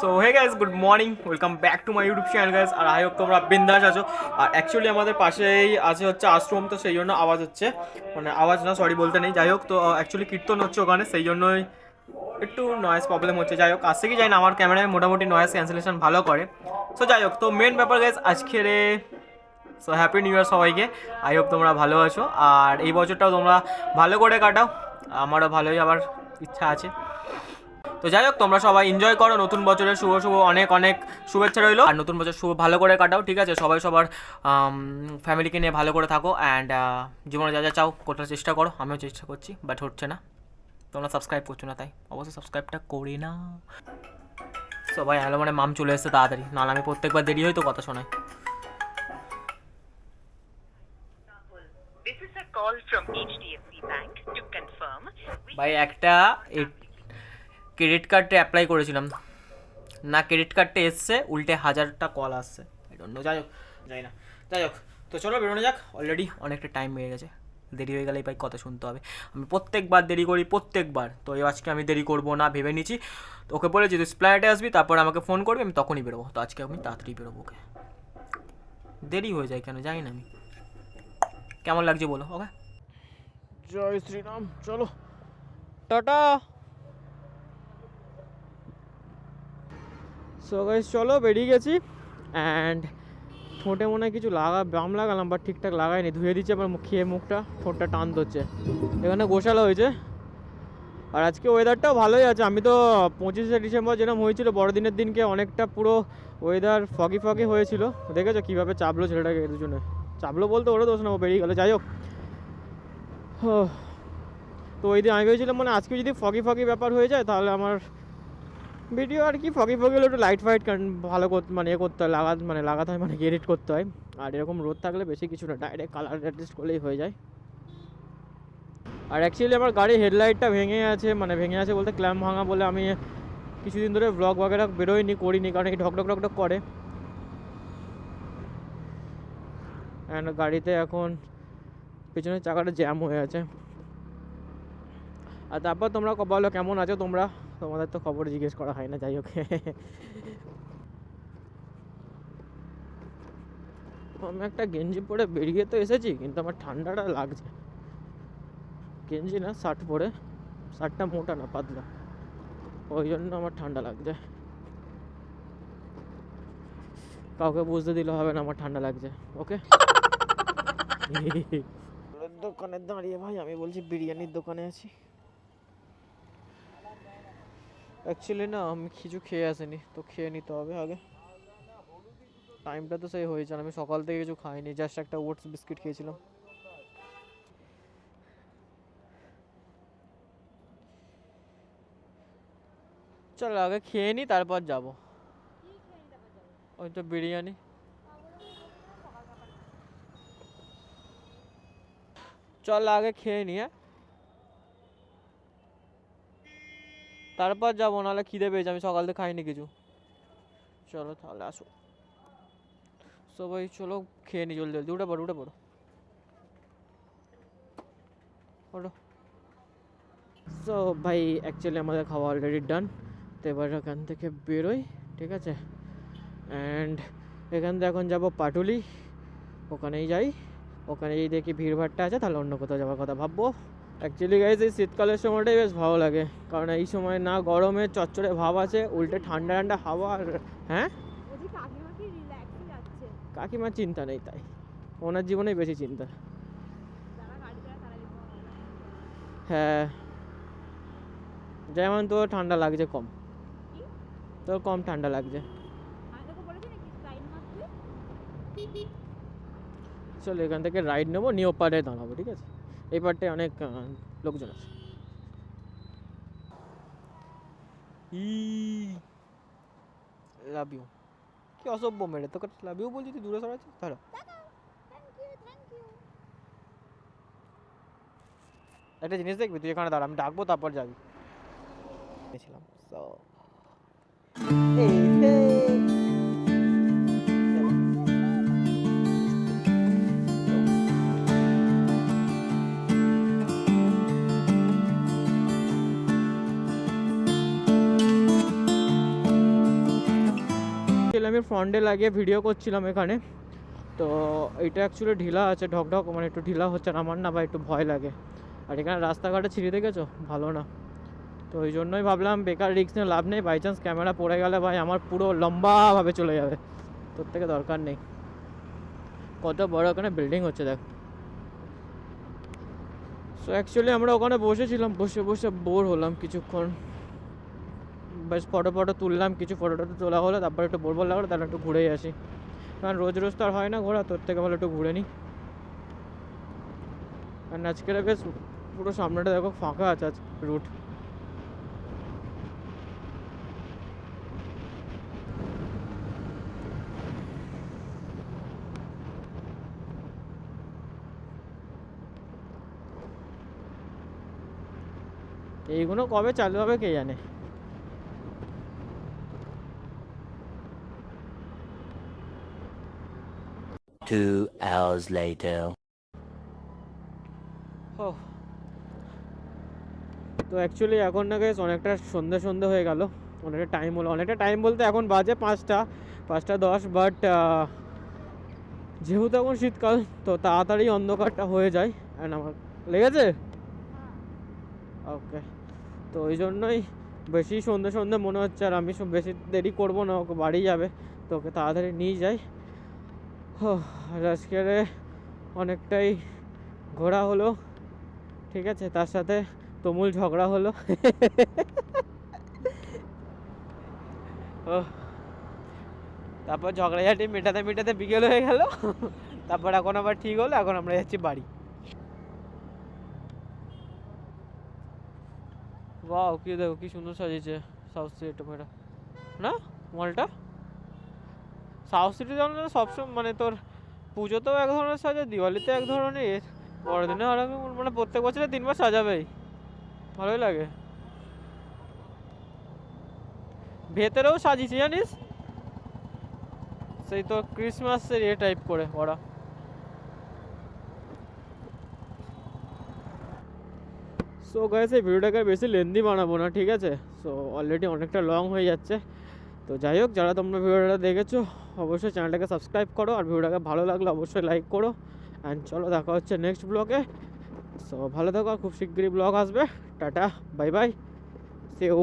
So hey guys good morning welcome back to my YouTube channel guys R I hope তোমরা বিন্দাস আছো। আর actually আমাদের পাশেই আছে হচ্ছে আশ্রম, তো সেই জন্য আওয়াজ হচ্ছে। মানে আওয়াজ না সরি বলতে নেই। যাই হোক, তো অ্যাকচুয়ালি কীর্তন হচ্ছে ওখানে, সেই জন্যই একটু নয়েজ প্রবলেম হচ্ছে। যাই হোক আসছে কি যাই না, আমার ক্যামেরায় মোটামুটি নয়েজ ক্যান্সেলেশন ভালো করে। সো যাই হোক, তো মেন ব্যাপার গাইস আজকের সো হ্যাপি নিউ ইয়ার সবাইকে। আই হোপ তোমরা ভালো আছো। আর এই বছরটাও তোমরা ভালো করে কাটাও। আমারও ভালোই, আবার ইচ্ছা আছে। তো যাই হোক তোমরা সবাই এনজয় করো। নতুন বছরের শুভ শুভ অনেক অনেক শুভেচ্ছা রইল। আর নতুন বছর শুভ ভালো করে কাটাও ঠিক আছে? সবাই সবার ফ্যামিলিকে নিয়ে ভালো করে থাকো অ্যান্ড জীবনে যা যা চাও করার চেষ্টা করো। আমিও চেষ্টা করছি বাট হচ্ছে না। তোমরা সাবস্ক্রাইব করছ না তাই? অবশ্যই সাবস্ক্রাইবটা করে না সবাই হ্যালো মানে মাম চলে এসছে তাড়াতাড়ি। নাহলে আমি প্রত্যেকবার দেরি হয়তো কথা we- ভাই একটা ক্রেডিট কার্ডে অ্যাপ্লাই করেছিলাম। না ক্রেডিট কার্ডটা এসছে, উল্টে হাজারটা কল আসছে। নো যাই হোক যাই না। যাই হোক, তো চলো বেরোনো যাক। অলরেডি অনেকটা টাইম বেড়ে গেছে। দেরি হয়ে গেলেই ভাই কথা শুনতে হবে। আমি প্রত্যেকবার দেরি করি, প্রত্যেকবার। তো এই আজকে আমি দেরি করব না, ভেবে নিচ্ছি তো ওকে বলে যদি স্প্ল্যানেটে আসবি, তারপর আমাকে ফোন করবি, আমি তখনই বেরোবো। তো আজকে আমি তাড়াতাড়ি বেরোবো ওকে। দেরি হয়ে যায় কেন, জানি না আমি। কেমন লাগছে বলো, ওকে? জয় শ্রীরাম, চলো। টাটা! সো গাইস চলো বেরিয়ে গেছি। অ্যান্ড ঠোঁটে মনে হয় কিছু লাগা, বাম লাগালাম বাট ঠিকঠাক লাগাইনি ধুয়ে দিচ্ছে আবার খেয়ে মুখটা, ঠোঁটটা টান ধরছে। এখানে গোশালা হয়েছে। আর আজকে ওয়েদারটাও ভালোই আছে। আমি তো পঁচিশে ডিসেম্বর যেরকম হয়েছিল, বড়দিনের দিনকে অনেকটা পুরো ওয়েদার ফগি ফগি হয়েছিল। দেখেছ কীভাবে চাপলো ছেলেটাকে দুজনে? চাপলো বলতে ওরও দোষ না বেরিয়ে গেলো। যাই হোক। তো ওই দিন আমি ভেবেছিলাম মানে আজকে যদি ফগি ফগি ব্যাপার হয়ে যায়, তাহলে আমার ভিডিও আর কি ফগি হলে একটু লাইট ফাইট ভালো করতে মানে এ করতে হয়, লাগা মানে লাগাতে হয় মানে এডিট করতে হয়। আর এরকম রোদ থাকলে বেশি কিছু না ডাইরেক্ট কালার অ্যাডজাস্ট করলেই হয়ে যায়। আর অ্যাকচুয়ালি আমার গাড়ির হেডলাইটটা ভেঙে আছে মানে ভেঙে আছে বলতে ক্ল্যাম্প ভাঙা বলে আমি কিছুদিন ধরে ব্লগ বাগেরা বেরোয়নি, করিনি, কারণ এই ঢক ঢক ঢক ঢক করে। অ্যান্ড গাড়িতে এখন পেছনের চাকাটা জ্যাম হয়ে আছে। আর তারপর তোমরা ক- বলো, কেমন আছো তোমরা? তোমাদের তো খবর জিজ্ঞেস করা হয় না, যাই হোক। আমি একটা গেঞ্জি পরে বেরিয়ে তো এসেছি, কিন্তু আমার ঠান্ডাটা লাগছে। গেঞ্জি না, শার্ট পরে। শার্টটা মোটা না, পাতলা। ওই জন্য আমার ঠান্ডা লাগছে। কাউকে বুঝতে দিলে হবে না, আমার ঠান্ডা লাগছে। ওকে? দোকানে দাঁড়িয়ে ভাই, আমি বলছি বিরিয়ানির দোকানে আছি। অ্যাকচুয়ালি না, আমি কিছু খেয়ে আসিনি, তো খেয়ে নিতে হবে আগে। টাইমটা তো সেই হয়েছে, আমি সকাল থেকে কিছু খাইনি জাস্ট একটা ওটস বিস্কিট খেয়েছিলাম। চলো, আগে খেয়ে নি, তারপর যাব। ওই তো বিরিয়ানি। চল, আগে খেয়ে নি তারপর যাব, নাহলে খিদে পেয়েছে, আমি সকাল থেকে খাইনি কিছু। চলো তাহলে আসো। সবাই চলো খেয়ে নি জলদি জলদি, উঠে পড়ো উঠে পড়ো। ওঠো সো ভাই অ্যাকচুয়ালি আমাদের খাওয়া অলরেডি ডান তো এবার এখান থেকে বেরোই, ঠিক আছে? অ্যান্ড এখান থেকে এখন যাব পাটুলি। ওখানেই যাই। ওখানে যদি দেখি ভিড়ভাড়টা আছে, তাহলে অন্য কোথাও যাওয়ার কথা ভাববো। অ্যাকচুয়ালি গাইজ এই শীতকালের সময়টাই বেশ ভালো লাগে। কারণ এই সময় না গরমে চচ্চড়ে ভাব আছে উল্টে ঠান্ডা ঠান্ডা হাওয়া আর হ্যাঁ? কাকিমার চিন্তা নেই তাই। ওনার জীবনেই বেশি চিন্তা। হ্যাঁ। যেমন তোর ঠান্ডা লাগছে কম? তোর কম ঠান্ডা লাগছে। চলো এখান থেকে রাইড নেব নিয়ে পাড়ে দাঁড়াবো ঠিক আছে? এই পারটায় অনেক লোকজন আছে। লাভ ইউ কি অসভ্য মেরে তোকে লাভ ইউ বলছি, তুই দূরে সরাচ্ছিস ধরো। একটা জিনিস দেখবি, তুই এখানে দাঁড়া, আমি ডাকবো, তারপর যাবি। ছিলাম so আমি ফ্রন্টে লাগিয়ে ভিডিও করছিলাম এখানে। তো এটা অ্যাকচুয়ালি ঢিলা আছে, ঢক ঢক মানে একটু ঢিলা হচ্ছে না, আমার না বা একটু ভয় লাগে। আর এখানে রাস্তাঘাটে ছিঁড়ে দেখেছ? ভালো না। তো ওই জন্যই ভাবলাম বেকার রিস্ক নিয়ে লাভ নেই বাই চান্স ক্যামেরা পড়ে গেলে ভাই আমার পুরো লম্বাভাবে চলে যাবে। তোর থেকে দরকার নেই। কত বড় ওখানে বিল্ডিং হচ্ছে দেখ। সো অ্যাকচুয়ালি আমরা ওখানে বসেছিলাম, বসে বসে বোর হলাম কিছুক্ষণ। বেশ ফটো ফটো তুললাম, কিছু ফটো টটো তোলা হলো, তারপর একটু বোর বোর লাগল তাহলে একটু ঘুরেই আসি। কারণ রোজ রোজ তো আর হয় না ঘোরা, তোর থেকে ভালো একটু ঘুরে নিই আর আজকের বেশ পুরো সামনেটা দেখো, ফাঁকা আছে আজ রুট এইগুলো কবে চালু হবে কে জানে? Two hours later. তো অ্যাকচুয়ালি এখন না গেছে অনেকটা সন্ধে সন্ধে হয়ে গেল। অনেকটা টাইম হলো। অনেকটা টাইম বলতে এখন বাজে পাঁচটা পাঁচটা দশ বাট যেহেতু এখন শীতকাল, তো তাড়াতাড়ি অন্ধকারটা হয়ে যায়। অ্যান্ড আমার লেগেছে? ওকে তো ওই জন্যই বেশি সন্ধে সন্ধে মনে হচ্ছে আর আমি বেশি দেরি করব না ওকে বাড়ি যাবে, তো ওকে তাড়াতাড়ি নিয়ে যাই। হো, আর আজকের অনেকটাই ঘোরা হলো। ঠিক আছে তার সাথে তুমুল ঝগড়া হলো। ও তারপর ঝগড়াঝাটি মেটাতে মেটাতে বিকেল হয়ে গেল। তারপর এখন আবার ঠিক হলো এখন আমরা যাচ্ছি বাড়ি। বাও কি দেখো কি সুন্দর সাজিয়েছে সাউথ সিটি না মলটা? সাউথ সিটি যেমন সবসময় মানে তোর পুজোতেও এক ধরনের সাজে, দিওয়ালিতে এক ধরনের বড়দিনে আর মানে প্রত্যেক বছরে তিনবার সাজাবেই। ভালোই লাগে। ভেতরেও সাজিয়েছি, জানিস? সেই তো ক্রিসমাসের এ টাইপ করে ওরা। সো গাইস এই ভিডিওটাকে বেশি লেন্দি বানাবো না, ঠিক আছে? সো অলরেডি অনেকটা লং হয়ে যাচ্ছে। তো যাই হোক, যারা তোমরা ভিডিওটা দেখেছ, অবশ্যই চ্যানেলটাকে সাবস্ক্রাইব করো। আর ভিডিওটাকে ভালো লাগলে অবশ্যই লাইক করো। অ্যান্ড চলো দেখা হচ্ছে নেক্সট ব্লগে সো ভালো থাকো খুব শিগগিরই ব্লগ আসবে। টাটা বাই বাই সে ও